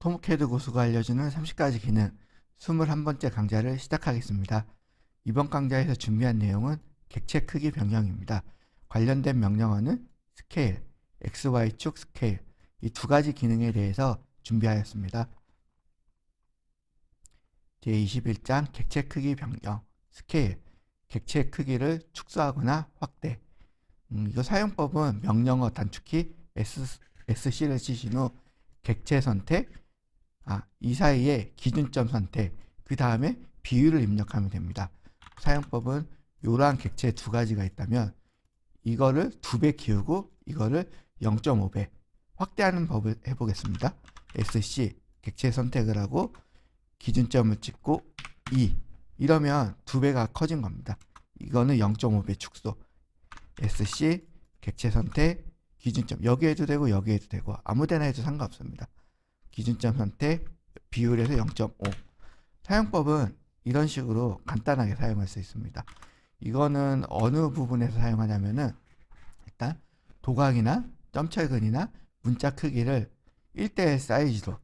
톰캐드 고수가 알려주는 30가지 기능 21번째 강좌를 시작하겠습니다. 이번 강좌에서 준비한 내용은 객체 크기 변경입니다. 관련된 명령어는 스케일, XY축 스케일 이 두 가지 기능에 대해서 준비하였습니다. 제21장 객체 크기 변경 스케일 객체 크기를 축소하거나 확대 음, 이거 사용법은 명령어 단축키 S, SC를 치신 후 객체 선택 아, 이 사이에 기준점 선택, 그 다음에 비율을 입력하면 됩니다. 사용법은 이러한 객체 두 가지가 있다면 이거를 두 배 키우고 이거를 0.5배 확대하는 법을 해보겠습니다. SC 객체 선택을 하고 기준점을 찍고 2 이러면 두 배가 커진 겁니다. 이거는 0.5배 축소 SC 객체 선택 기준점 여기 해도 되고 여기 해도 되고 아무 데나 해도 상관없습니다. 기준점 선택 비율에서 0.5 사용법은 이런 식으로 간단하게 사용할 수 있습니다. 이거는 어느 부분에서 사용하냐면은 일단 도각이나 점철근이나 문자 크기를 1대1 사이즈로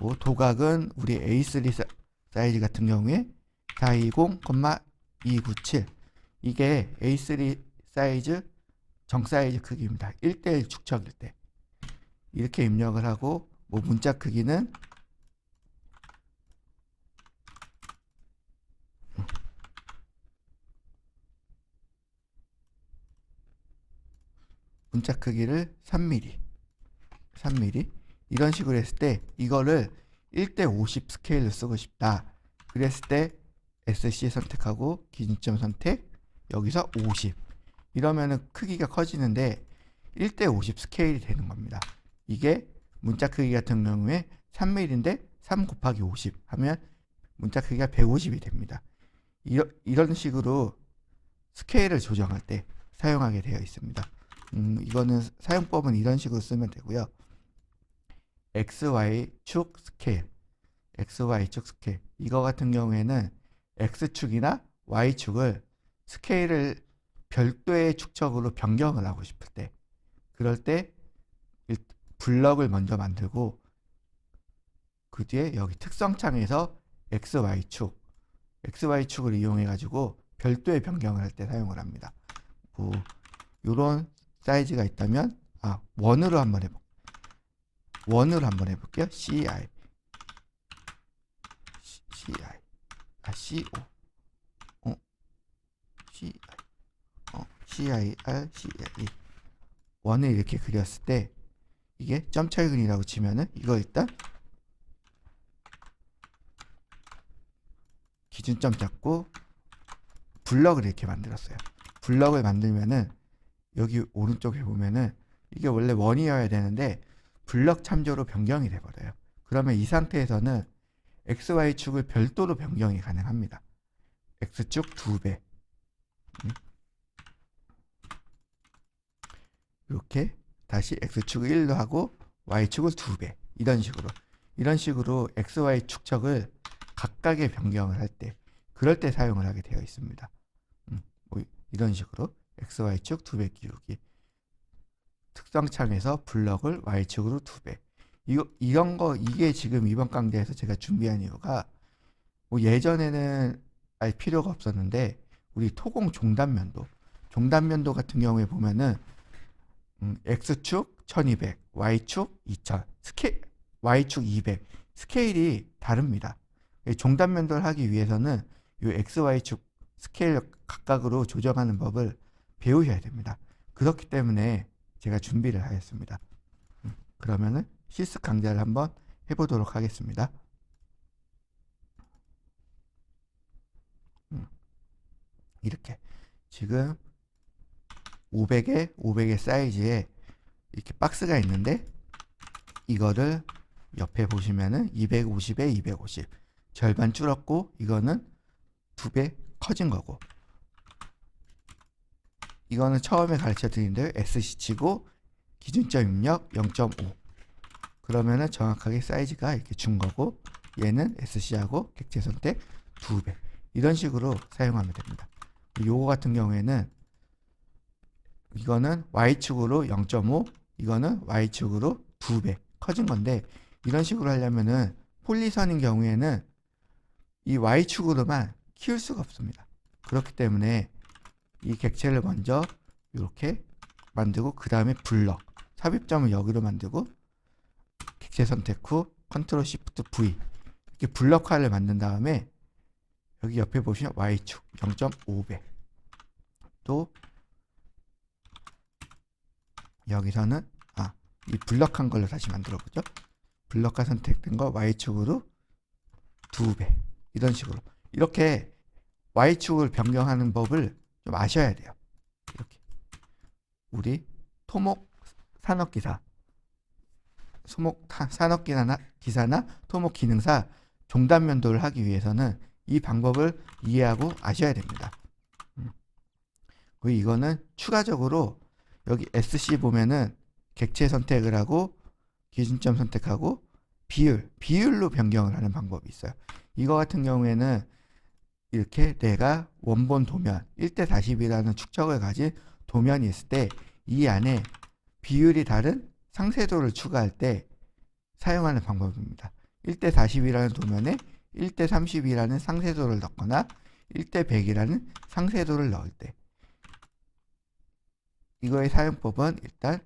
뭐 도각은 우리 A3 사이즈 같은 경우에 420,297 이게 A3 사이즈 정 사이즈 크기입니다. 1대1 축척일 때 이렇게 입력을 하고 뭐 문자 크기는? 문자 크기를 3mm 3mm 이런 식으로 했을 때 이거를 1대 50 스케일로 쓰고 싶다. 그랬을 때 SC 선택하고 기준점 선택 여기서 50 이러면은 크기가 커지는데 1대 50 스케일이 되는 겁니다. 이게 문자 크기 같은 경우에 3mm인데 3 곱하기 50 하면 문자 크기가 150이 됩니다. 이러, 이런 식으로 스케일을 조정할 때 사용하게 되어 있습니다. 음, 이거는 사용법은 이런 식으로 쓰면 되고요. XY축 스케일, XY축 스케일 이거 같은 경우에는 X축이나 Y축을 스케일을 별도의 축척으로 변경을 하고 싶을 때 그럴 때 블럭을 먼저 만들고 그 뒤에 여기 특성창에서 XY축 XY축을 이용해 가지고 별도의 변경을 할 때 사용을 합니다. 뭐 요런 사이즈가 있다면 아 원으로 한번 해볼 원으로 한번 해볼게요. CI CI 아 CO 어 CI 어 CIR CLE 원을 이렇게 그렸을 때 이게 점철근이라고 치면은 이거 일단 기준점 잡고 블럭을 이렇게 만들었어요. 블럭을 만들면은 여기 오른쪽에 보면은 이게 원래 원이어야 되는데 블럭 참조로 변경이 돼 버려요. 그러면 이 상태에서는 XY축을 별도로 변경이 가능합니다. X축 2배. 이렇게 다시 x축을 1로 하고 y축을 2배. 이런 식으로. 이런 식으로 xy 축척을 각각의 변경을 할 때 그럴 때 사용을 하게 되어 있습니다. 음, 뭐 이런 식으로 xy축 2배 키우기. 특성창에서 블럭을 y축으로 2배. 이거 이런 거 이게 지금 이번 강좌에서 제가 준비한 이유가 뭐 예전에는 알 필요가 없었는데 우리 토공 종단면도 종단면도 같은 경우에 보면은 음, X축 1200, Y축 2000, 스케 Y축 200. 스케일이 다릅니다. 종단 면도를 하기 위해서는 이 XY축 스케일 각각으로 조정하는 법을 배우셔야 됩니다. 그렇기 때문에 제가 준비를 하였습니다. 음, 그러면은 실습 강좌를 한번 해보도록 하겠습니다. 음, 이렇게 지금 500에 500의 사이즈에 이렇게 박스가 있는데 이거를 옆에 보시면은 250에 250 절반 줄었고 이거는 두 배 커진 거고. 이거는 처음에 가르쳐 드린 대로 SC 치고 기준점 입력 0.5 그러면은 정확하게 사이즈가 이렇게 준 거고 얘는 SC하고 객체 선택 두 배. 이런 식으로 사용하면 됩니다. 요거 같은 경우에는 이거는 y축으로 0.5 이거는 y축으로 2배 커진 건데 이런 식으로 하려면은 폴리선인 경우에는 이 Y축으로만 키울 수가 없습니다. 그렇기 때문에 이 객체를 먼저 이렇게 만들고 그 다음에 블럭 삽입점을 여기로 만들고 객체 선택 후 컨트롤 시프트 V 이렇게 블럭 화를 만든 다음에 여기 옆에 보시면 Y축 0.5배 또 여기서는 아 이 블럭한 걸로 다시 만들어 보죠. 블럭과 선택된 거 Y축으로 2배. 이런 식으로. 이렇게 Y축을 변경하는 법을 좀 아셔야 돼요. 이렇게. 우리 토목 산업기사 소목 타- 산업기사나 기사나 토목 기능사 종단 면도를 하기 위해서는 이 방법을 이해하고 아셔야 됩니다. 음. 그리고 이거는 추가적으로 여기 SC 보면은 객체 선택을 하고 기준점 선택하고 비율, 비율로 변경을 하는 방법이 있어요. 이거 같은 경우에는 이렇게 내가 원본 도면 1대 40이라는 축척을 가진 도면이 있을 때 이 안에 비율이 다른 상세도를 추가할 때 사용하는 방법입니다. 1대 40이라는 도면에 1대 30이라는 상세도를 넣거나 1대 100이라는 상세도를 넣을 때 이거의 사용법은 일단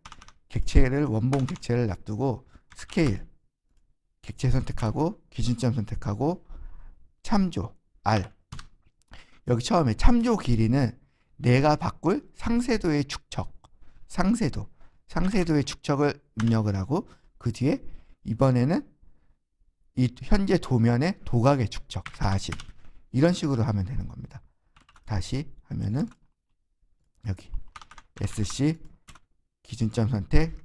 객체를 원본 객체를 놔두고 스케일 객체 선택하고 기준점 선택하고 참조 R. 여기 처음에 참조 길이는 내가 바꿀 상세도의 축척 상세도 상세도의 축척을 입력을 하고 그 뒤에 이번에는 이 현재 도면의 도각의 축척 40 이런 식으로 하면 되는 겁니다. 다시 하면은 여기 SC 기준점 선택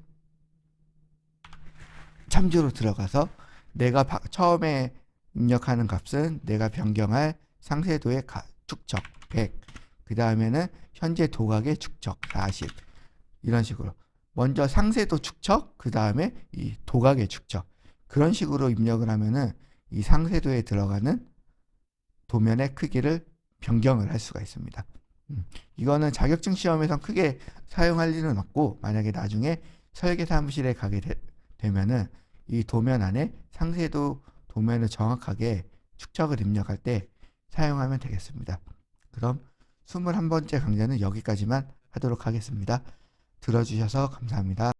참조로 들어가서 내가 바- 처음에 입력하는 값은 내가 변경할 상세도의 가- 축척 100. 그 다음에는 현재 도각의 축척 40. 이런 식으로 먼저 상세도 축척, 그 다음에 이 도각의 축척. 그런 식으로 입력을 하면은 이 상세도에 들어가는 도면의 크기를 변경을 할 수가 있습니다. 음, 이거는 자격증 시험에선 크게 사용할 일은 없고 만약에 나중에 설계 사무실에 가게 되, 면은이 도면 안에 상세도 도면을 정확하게 축척을 입력할 때 사용하면 되겠습니다. 그럼 21번째 강좌는 여기까지만 하도록 하겠습니다. 들어주셔서 감사합니다.